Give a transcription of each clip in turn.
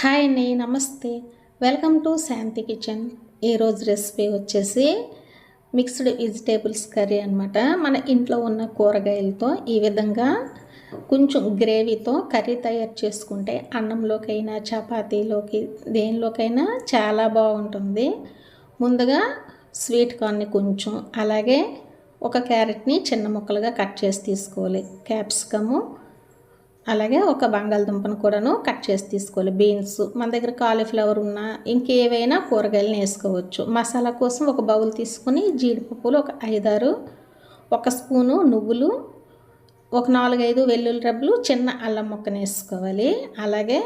Hi అండి నమస్తే. Welcome to Shanti kitchen. ఈరోజు రెసిపీ వచ్చేసి మిక్స్డ్ వెజిటేబుల్స్ కర్రీ అనమాట మన ఇంట్లో ఉన్న కూరగాయలతో ఈ విధంగా కొంచెం గ్రేవీతో కర్రీ తయారు చేసుకుంటే అన్నంలోకైనా చపాతీలోకి దేనిలోకైనా చాలా బాగుంటుంది. ముందుగా స్వీట్ కార్న్ని కొంచెం అలాగే ఒక క్యారెట్ని చిన్న ముక్కలుగా కట్ చేసి తీసుకోవాలి. క్యాప్సికము అలాగే ఒక బంగాళదుంపను కూడాను కట్ చేసి తీసుకోవాలి. బీన్స్ మన దగ్గర కాలీఫ్లవర్ ఉన్నా ఇంకేవైనా కూరగాయలను వేసుకోవచ్చు మసాలా కోసం ఒక బౌల్ తీసుకొని జీడిపప్పులు ఒక ఐదారు ఒక స్పూను నువ్వులు ఒక నాలుగైదు వెల్లుల్లి రబ్బులు చిన్న అల్లం ముక్కను వేసుకోవాలి అలాగే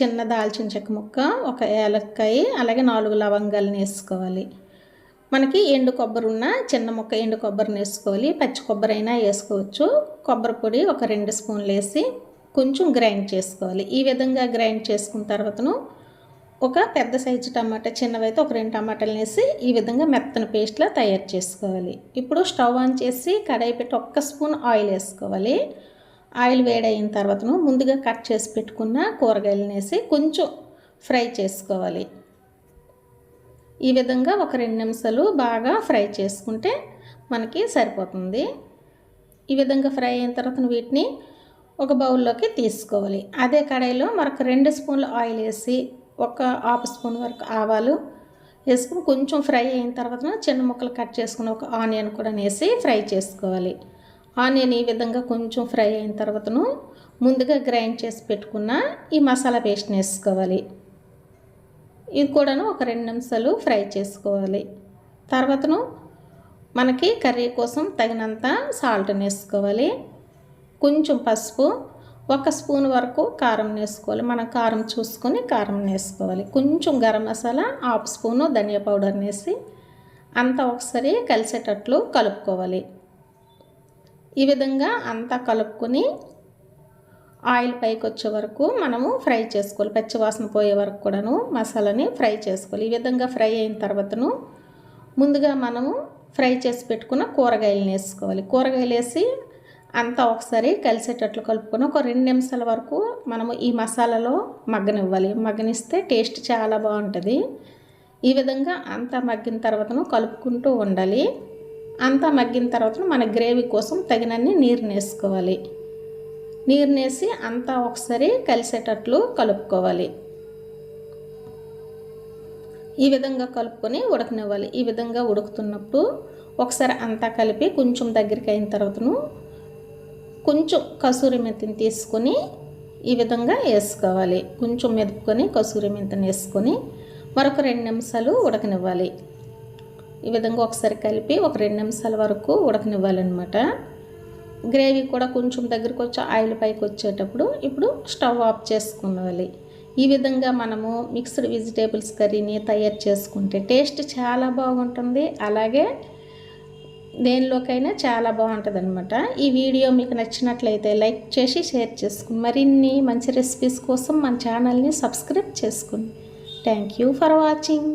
చిన్న దాల్చిన చెక్క ముక్క ఒక ఏలక్కాయ అలాగే నాలుగు లవంగాలను వేసుకోవాలి మనకి ఎండు కొబ్బరి ఉన్న చిన్న ముక్క ఎండు కొబ్బరిని వేసుకోవాలి పచ్చి కొబ్బరి అయినా వేసుకోవచ్చు. కొబ్బరి పొడి ఒక రెండు స్పూన్లు వేసి కొంచెం గ్రైండ్ చేసుకోవాలి. ఈ విధంగా గ్రైండ్ చేసుకున్న తర్వాతను ఒక పెద్ద సైజు టమాటా చిన్నవైతే ఒక రెండు టమాటాలు వేసి ఈ విధంగా మెత్తని పేస్ట్లా తయారు చేసుకోవాలి. ఇప్పుడు స్టవ్ ఆన్ చేసి కడాయి పెట్టి ఒక్క స్పూన్ ఆయిల్ వేసుకోవాలి. ఆయిల్ వేడైన తర్వాతను ముందుగా కట్ చేసి పెట్టుకున్న కూరగాయలను వేసి కొంచెం ఫ్రై చేసుకోవాలి. ఈ విధంగా ఒక రెండు నిమిషాలు బాగా ఫ్రై చేసుకుంటే మనకి సరిపోతుంది. ఈ విధంగా ఫ్రై అయిన తర్వాత వీటిని ఒక బౌల్లోకి తీసుకోవాలి. అదే కడాయిలో మరొక రెండు స్పూన్లు ఆయిల్ వేసి ఒక హాఫ్ స్పూన్ వరకు ఆవాలు వేసుకుని కొంచెం ఫ్రై అయిన తర్వాత చిన్న ముక్కలు కట్ చేసుకుని ఒక ఆనియన్ కూడా వేసి ఫ్రై చేసుకోవాలి. ఆనియన్ ఈ విధంగా కొంచెం ఫ్రై అయిన తర్వాతను ముందుగా గ్రైండ్ చేసి పెట్టుకున్న ఈ మసాలా పేస్ట్ని వేసుకోవాలి. ఇది కూడాను ఒక రెండు నిమిషాలు ఫ్రై చేసుకోవాలి. తర్వాతను మనకి కర్రీ కోసం తగినంత సాల్ట్ని వేసుకోవాలి. కొంచెం పసుపు ఒక స్పూన్ వరకు కారం వేసుకోవాలి. మనం కారం చూసుకొని కారం వేసుకోవాలి. కొంచెం గరం మసాలా హాఫ్ స్పూను ధనియా పౌడర్ వేసి అంతా ఒకసారి కలిసేటట్లు కలుపుకోవాలి. ఈ విధంగా అంతా కలుపుకొని ఆయిల్ పైకి వచ్చే వరకు మనము ఫ్రై చేసుకోవాలి. పచ్చివాసన పోయే వరకు కూడాను మసాలాని ఫ్రై చేసుకోవాలి. ఈ విధంగా ఫ్రై అయిన తర్వాతను ముందుగా మనము ఫ్రై చేసి పెట్టుకున్న కూరగాయలను వేసుకోవాలి. కూరగాయలు వేసి అంతా ఒకసారి కలిసేటట్లు కలుపుకొని ఒక రెండు నిమిషాల వరకు మనము ఈ మసాలాలో మగ్గనివ్వాలి. మగ్గనిస్తే టేస్ట్ చాలా బాగుంటుంది. ఈ విధంగా అంతా మగ్గిన తర్వాతను కలుపుకుంటూ ఉండాలి. అంతా మగ్గిన తర్వాత మన గ్రేవీ కోసం తగినన్ని నీరు వేసుకోవాలి. నీరు వేసి అంతా ఒకసారి కలిసేటట్లు కలుపుకోవాలి. ఈ విధంగా కలుపుకొని ఉడకనివ్వాలి. ఈ విధంగా ఉడుకుతున్నప్పుడు ఒకసారి అంతా కలిపి కొంచెం దగ్గరికి అయిన తర్వాతను కొంచెం కసూరి మెంతిని తీసుకొని ఈ విధంగా వేసుకోవాలి. కొంచెం మెదుపుకొని కసూరి మెంతిని వేసుకొని మరొక రెండు నిమిషాలు ఉడకనివ్వాలి. ఈ విధంగా ఒకసారి కలిపి ఒక రెండు నిమిషాల వరకు ఉడకనివ్వాలన్నమాట. గ్రేవీ కూడా కొంచెం దగ్గరకు వచ్చి ఆయిల్ పైకి వచ్చేటప్పుడు ఇప్పుడు స్టవ్ ఆఫ్ చేసుకోవాలి ఈ విధంగా మనము మిక్స్డ్ వెజిటేబుల్స్ కర్రీని తయారు చేసుకుంటే టేస్ట్ చాలా బాగుంటుంది. అలాగే దేనిలోకైనా చాలా బాగుంటుంది అనమాట ఈ వీడియో మీకు నచ్చినట్లయితే లైక్ చేసి షేర్ చేసుకుని మరిన్ని మంచి రెసిపీస్ కోసం మన ఛానల్ని సబ్స్క్రైబ్ చేసుకుని. Thank you for watching